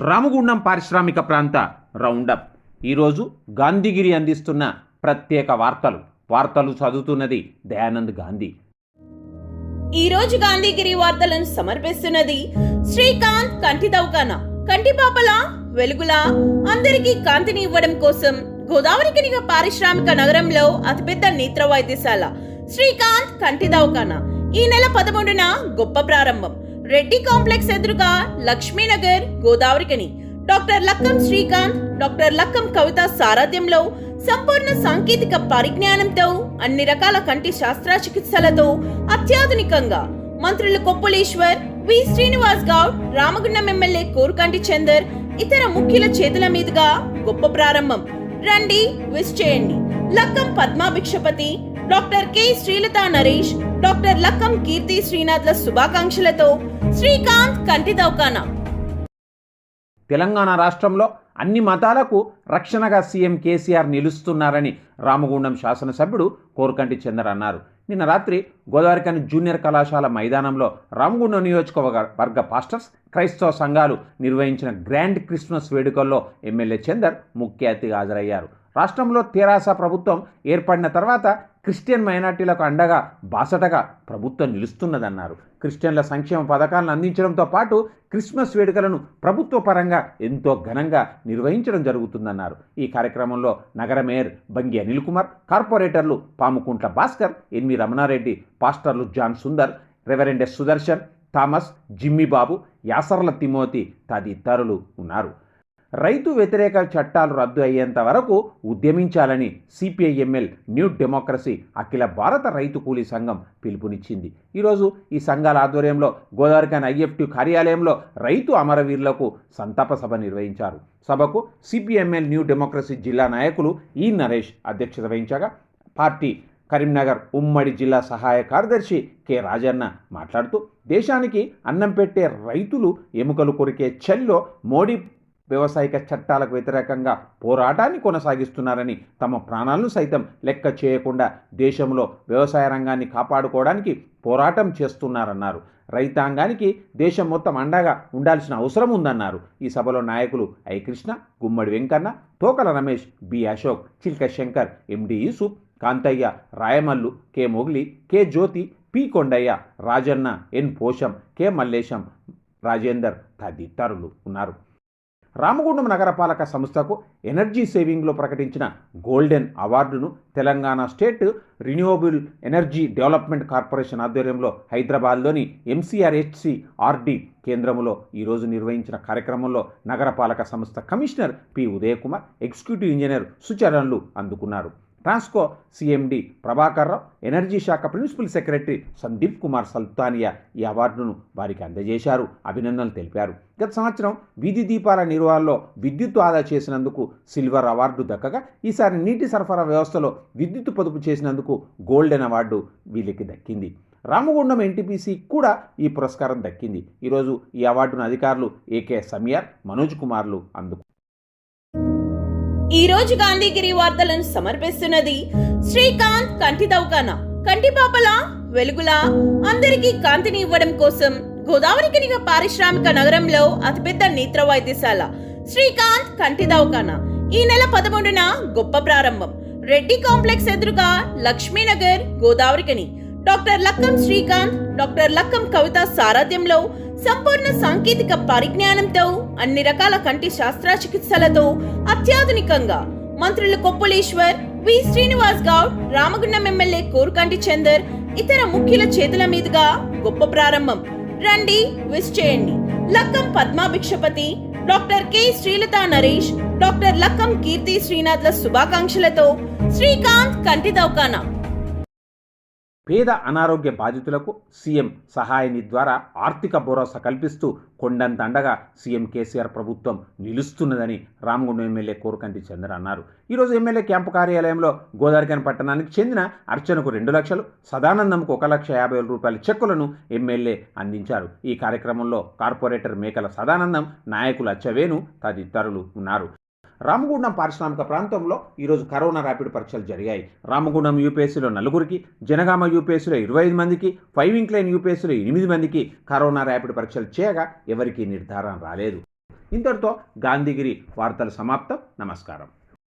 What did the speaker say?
రామగుండం పారిశ్రామిక ప్రాంత రౌండప్. ఈరోజు గాంధీగిరి అందిస్తున్న ప్రత్యేక వార్తలు. వార్తలు చదువుతున్నది దయానంద్ గాంధీ. ఈరోజు గాంధీగిరి వార్తలను సమర్పిస్తున్నది శ్రీకాంత్ కంటి దౌకాన. కంటి పాపల వెలుగులా అందరికీ కాంతిని ఇవ్వడం కోసం గోదావరి కనిగ పారిశ్రామిక నగరంలో అతిపెద్ద నేత్ర వైద్యశాల శ్రీకాంత్ కంటి దౌకాన. ఈ నెల పదమూడున గొప్ప ప్రారంభం. రెడ్డి కాంప్లెక్స్ ఎదురుగా లక్ష్మీనగర్ గోదావరికని. డాక్టర్ లక్కం శ్రీకాంత్ డాక్టర్ లక్కం కవిత సారథ్యంలో సంపూర్ణ సాంకేతిక పరిజ్ఞానంతో అన్ని రకాల కంటి శస్త్రచికిత్సలతో అత్యాధునికంగా మంత్రులు కొప్పులేశ్వర్ వి. శ్రీనివాస్ గౌడ్ రామగుండం ఎమ్మెల్యే కోరుకంటి చందర్ ఇతర ముఖ్యుల చేతుల మీదుగా గొప్ప ప్రారంభం. రండి విష్ చేయండి Lakkam Padmabhikshapathi doctor K Srilatha Naresh doctor Lakkam Keerthi శ్రీనాథ్ల శుభాకాంక్షలతో శ్రీకాంత్ కంటి దౌకానా. తెలంగాణ రాష్ట్రంలో అన్ని మతాలకు రక్షణగా సీఎం కేసీఆర్ నిలుస్తున్నారని రామగుండం శాసనసభ్యుడు కోరుకంటి చందర్ అన్నారు. నిన్న రాత్రి గోదావరికని జూనియర్ కళాశాల మైదానంలో రామగుండం నియోజకవర్గ వర్గ పాస్టర్స్ క్రైస్తవ సంఘాలు నిర్వహించిన గ్రాండ్ క్రిస్మస్ వేడుకల్లో ఎమ్మెల్యే చందర్ ముఖ్య అతిథిగా హాజరయ్యారు. రాష్ట్రంలో తెరాస ప్రభుత్వం ఏర్పడిన తర్వాత క్రిస్టియన్ మైనార్టీలకు అండగా బాసటగా ప్రభుత్వం నిలుస్తున్నదన్నారు. క్రిస్టియన్ల సంక్షేమ పథకాలను అందించడంతో పాటు క్రిస్మస్ వేడుకలను ప్రభుత్వ పరంగా ఎంతో ఘనంగా నిర్వహించడం జరుగుతుందన్నారు. ఈ కార్యక్రమంలో నగర మేయర్ బంగి అనిల్ కుమార్ కార్పొరేటర్లు పాముకుంట్ల భాస్కర్ ఎన్వి రమణారెడ్డి పాస్టర్లు John Sundar reverend S Sudarshan Thomas Jimmy Babu Yasarla Timothy తదితరులు ఉన్నారు. రైతు వ్యతిరేక చట్టాలు రద్దు అయ్యేంత వరకు ఉద్యమించాలని సిపిఐఎంఎల్ న్యూ డెమోక్రసీ అఖిల భారత రైతు కూలీ సంఘం పిలుపునిచ్చింది. ఈరోజు ఈ సంఘాల ఆధ్వర్యంలో గోదావరిఖాన్ ఐఎఫ్టి కార్యాలయంలో రైతు అమరవీరులకు సంతాప సభ నిర్వహించారు. సభకు సిపిఎంఎల్ న్యూ డెమోక్రసీ జిల్లా నాయకులు ఈ నరేష్ అధ్యక్షత వహించగా పార్టీ కరీంనగర్ ఉమ్మడి జిల్లా సహాయ కార్యదర్శి కె రాజన్న మాట్లాడుతూ దేశానికి అన్నం పెట్టే రైతులు ఎముకలు కొరికే చెల్లో మోడీ వ్యవసాయక చట్టాలకు వ్యతిరేకంగా పోరాటాన్ని కొనసాగిస్తున్నారని తమ ప్రాణాలను సైతం లెక్క చేయకుండా దేశంలో వ్యవసాయ రంగాన్ని కాపాడుకోవడానికి పోరాటం చేస్తున్నారన్నారు. రైతాంగానికి దేశం మొత్తం అండగా ఉండాల్సిన అవసరం ఉందన్నారు. ఈ సభలో నాయకులు I Krishna Gummadi Venkanna Tokala Ramesh B Ashok Chilka Shankar MD Yusuf Kantaiah Rayamallu K Mogli K Jyothi P Kondaiah Rajanna N Posham K Mallesham Rajender తదితరులు ఉన్నారు. రామగుండం నగరపాలక సంస్థకు ఎనర్జీ సేవింగ్లో ప్రకటించిన గోల్డెన్ అవార్డును Telangana state renewable energy development corporation ఆధ్వర్యంలో హైదరాబాద్లోని ఎంసీఆర్హెచ్సి RD కేంద్రంలో ఈరోజు నిర్వహించిన కార్యక్రమంలో నగరపాలక సంస్థ commissioner P Udaykumar executive engineer సుచరణలు అందుకున్నారు. ట్రాన్స్కో సిఎండి ప్రభాకర్ రావు ఎనర్జీ శాఖ ప్రిన్సిపల్ సెక్రటరీ సందీప్ కుమార్ సల్తానియా ఈ అవార్డును వారికి అందజేశారు అభినందనలు తెలిపారు. గత సంవత్సరం వీధి దీపాల నిర్వహణలో విద్యుత్ ఆదా చేసినందుకు సిల్వర్ అవార్డు దక్కగా ఈసారి నీటి సరఫరా వ్యవస్థలో విద్యుత్ పొదుపు చేసినందుకు గోల్డెన్ అవార్డు వీళ్ళకి దక్కింది. రామగుండం ఎన్టీపీసీ కూడా ఈ పురస్కారం దక్కింది. ఈరోజు ఈ అవార్డును అధికారులు ఏకే సమీర్ మనోజ్ కుమార్లు అందుకు ఈ రోజు గాంధీగిరి వార్తలను సమర్పిస్తున్నది శ్రీకాంత్ కంటి దౌకానా. కంటి పాపల వెలుగులా అందరికీ కాంతిని ఇవ్వడం కోసం గోదావరి కనిగ పారిశ్రామిక నగరంలో అతిపెద్ద నేత్ర వైద్యశాల శ్రీకాంత్ కంటి దౌకానా. ఈ నెల పదమూడున గొప్ప ప్రారంభం. రెడ్డి కాంప్లెక్స్ ఎదురుగా లక్ష్మీనగర్ గోదావరికని. డాక్టర్ లక్కం శ్రీకాంత్ డాక్టర్ లక్కం కవిత సారథ్యంలో సంపూర్ణ సాంకేతిక పరిజ్ఞానంతో అన్ని రకాల కంటి శస్త్రచికిత్సలతో అత్యాధునికంగా మంత్రులు కొప్పులేశ్వర్ వి. శ్రీనివాస్ గౌడ్ రామగుండం ఎమ్మెల్యే కోరుకంటి చందర్ ఇతర ముఖ్యుల చేతుల మీదుగా గొప్ప ప్రారంభం. రండి విష్ చేయండి. Lakkam Padma Bhikshapathi doctor K. Srilatha Naresh doctor Lakkam Keerthi శ్రీనాథ్ల శుభాకాంక్షలతో శ్రీకాంత్ కంటి దౌకానా. పేద అనారోగ్య బాధితులకు సీఎం సహాయని ద్వారా ఆర్థిక భరోసా కల్పిస్తూ కొండంత అండగా సీఎం కేసీఆర్ ప్రభుత్వం నిలుస్తున్నదని రామగుండం ఎమ్మెల్యే కోరుకంటి చంద్ర అన్నారు. ఈరోజు ఎమ్మెల్యే క్యాంపు కార్యాలయంలో గోదావరిఖాన్ పట్టణానికి చెందిన అర్చనకు రెండు లక్షలు సదానందంకు ఒక లక్ష యాభై వేల రూపాయల చెక్కులను ఎమ్మెల్యే అందించారు. ఈ కార్యక్రమంలో కార్పొరేటర్ మేకల సదానందం నాయకులు అచ్చవేను తదితరులు ఉన్నారు. రామగుండం పారిశ్రామిక ప్రాంతంలో ఈరోజు కరోనా ర్యాపిడ్ పరీక్షలు జరిగాయి. రామగుండం యూపీఎస్సీలో నలుగురికి జనగామ యూపీఎస్సీలో ఇరవై ఐదు మందికి ఫైవ్ ఇంక్లైన్ యూపీఎస్సీలో ఎనిమిది మందికి కరోనా ర్యాపిడ్ పరీక్షలు చేయగా ఎవరికీ నిర్ధారణ రాలేదు. ఇంతటితో గాంధీగిరి వార్తలు సమాప్తం. నమస్కారం.